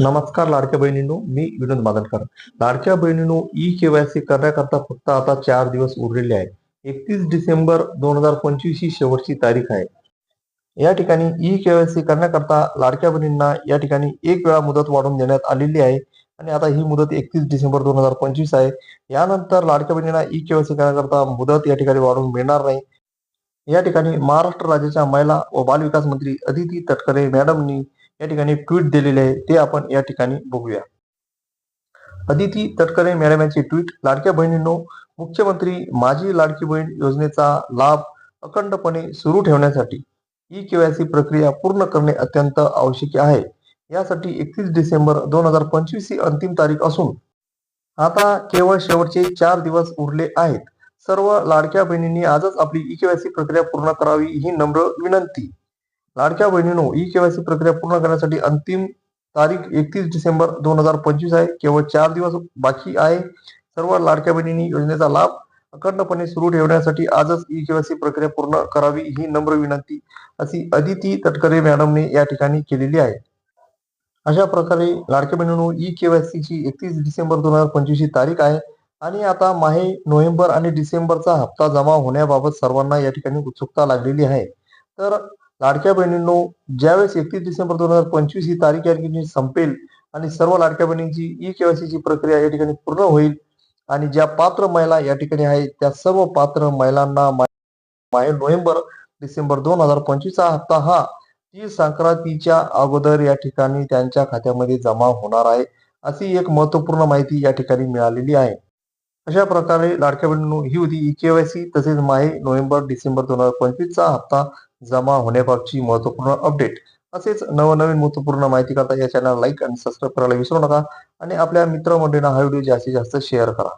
नमस्कार लाडक्या बहिणींनो मी विनोद मादनकर लाडक्या बहिणींनो ई केवायसी करण्याकरता फक्त आता चार दिवस उरलेले आहे एकतीस डिसेंबर दोन हजार पंचवीस ही शेवटची तारीख आहे. या ठिकाणी ई केवायसी करण्याकरता लाडक्या बहिणींना या ठिकाणी एक वेळा मुदत वाढवून देण्यात आलेली आहे. आणि आता ही मुदत एकतीस डिसेंबर दोन हजार पंचवीस आहे. यानंतर लाडक्या बहिणींना ई केवायसी करण्याकरता मुदत या ठिकाणी वाढवून मिळणार नाही. या ठिकाणी महाराष्ट्र राज्याच्या महिला व बालविकास मंत्री अदिती तटकरे मॅडमनी या ठिकाणी ट्विट दिलेले आहे ते आपण या ठिकाणी बघूया. अदिती तटकरे मॅडम यांचे ट्विट लाडक्या बहिणींनो मुख्यमंत्री माझी लाडकी बहीण योजनेचा लाभ अखंडपणे सुरू ठेवण्यासाठी ई केवायसी प्रक्रिया पूर्ण करणे अत्यंत आवश्यक आहे. यासाठी एकतीस डिसेंबर दोन हजार पंचवीस ही अंतिम तारीख असून आता केवळ शेवटचे चार दिवस उरले आहेत. सर्व लाडक्या बहिणींनी आजच आपली ई केवायसी प्रक्रिया पूर्ण करावी ही नम्र विनंती. लाडक्या बहिणीनो ई केवायसी प्रक्रिया पूर्ण करण्यासाठी अंतिम तारीख एकतीस डिसेंबर दोन हजार पंचवीस आहे. केवळ चार दिवस बाकी आहे. सर्व लाडक्या बहिणींनी योजनेचा लाभ अखंडपणे सुरू ठेवण्यासाठी आजच ई केवायसी प्रक्रिया पूर्ण करावी ही नम्र विनंती अशी अदिती तटकरे मॅडमने या ठिकाणी केलेली आहे. अशा प्रकारे लाडक्या बहिणीनो ई केवायसी ची एकतीस डिसेंबर दोन हजार पंचवीस ही तारीख आहे. आणि आता माहे नोव्हेंबर आणि डिसेंबरचा हप्ता जमा होण्याबाबत सर्वांना या ठिकाणी उत्सुकता लागलेली आहे. तर लाडक्या बहिणींनो ज्यावेळेस एकतीस डिसेंबर दोन हजार पंचवीस ही तारीख या ठिकाणी संपेल आणि सर्व लाडक्या बहिणींची ई केवायसी ची प्रक्रिया या ठिकाणी पूर्ण होईल आणि ज्या पात्र महिला या ठिकाणी आहेत त्या सर्व पात्र महिलांना नोव्हेंबर डिसेंबर दोन हजार पंचवीसचा हप्ता हा तीळ संक्रांतीच्या अगोदर या ठिकाणी त्यांच्या खात्यामध्ये जमा होणार आहे अशी एक महत्त्वपूर्ण माहिती या ठिकाणी मिळालेली आहे. अशा प्रकारे लाडक्या बहिणी ही होती ई केवायसी तसेच माहे नोव्हेंबर डिसेंबर दोन हजार पंचवीसचा हप्ता. जमा होण्याबाबतची महत्त्वपूर्ण अपडेट असेच नवनवीन महत्त्वपूर्ण माहिती करता या चॅनल लाईक आणि सबस्क्राईब करायला विसरू नका. आणि आपल्या मित्रमंडळींना हा व्हिडिओ जास्तीत जास्त शेअर करा.